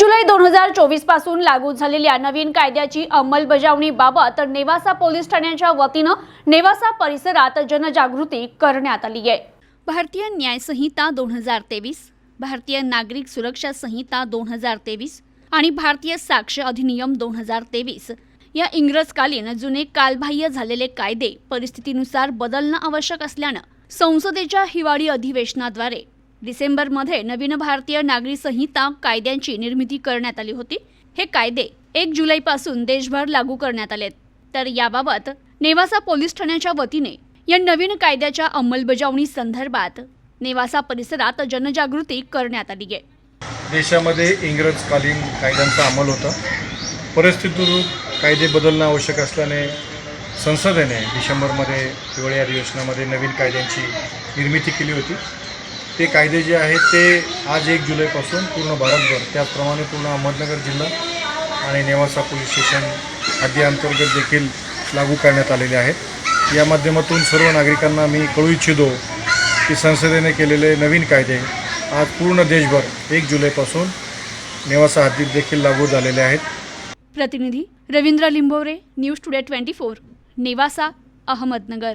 जुलै दोन हजार चोवीसपासून लागू झालेल्या नवीन कायद्याची अंमलबजावणीबाबत नेवासा पोलीस ठाण्याच्या वतीनं नेवासा परिसरात जनजागृती करण्यात आली आहे. भारतीय न्याय संहिता दोन हजार तेवीस भारतीय नागरिक सुरक्षा संहिता दोन हजार तेवीस आणि भारतीय साक्ष अधिनियम दोन हजार तेवीस या इंग्रजकालीन जुने कालबाह्य झालेले कायदे परिस्थितीनुसार बदलणं आवश्यक असल्यानं संसदेच्या हिवाळी अधिवेशनाद्वारे डिसेंबरमध्ये नवीन भारतीय नागरी संहिता कायद्यांची निर्मिती करण्यात आली होती. हे कायदे एक जुलैपासून देशभर लागू करण्यात आलेत. तर याबाबत नेवासा पोलीस ठाण्याच्या वतीने या नवीन कायद्याच्या अंमलबजावणी संदर्भात नेवासा परिसरात जनजागृती करण्यात आली आहे. देशामध्ये इंग्रजकालीन कायद्यांचा अंमल होता. परिस्थितीनुरूप कायदे बदलणं आवश्यक असल्याने संसदेने डिसेंबरमध्ये हिवाळी अधिवेशनामध्ये नवीन कायद्यांची निर्मिती केली होती. ते कायदे जे आहेत ते आज एक जुलैपासून पूर्ण भारतभर त्याचप्रमाणे पूर्ण अहमदनगर जिल्हा आणि नेवासा पोलीस स्टेशन हद्दीअंतर्गत देखील लागू करण्यात आलेले आहेत. या माध्यमातून सर्व नागरिकांना मी कळू इच्छितो की संसदेने केलेले नवीन कायदे आज पूर्ण देशभर एक जुलैपासून नेवासा हद्दीत देखील लागू झालेले आहेत. प्रतिनिधी Ravindra Limbore news today twenty four Nevasa Ahmednagar.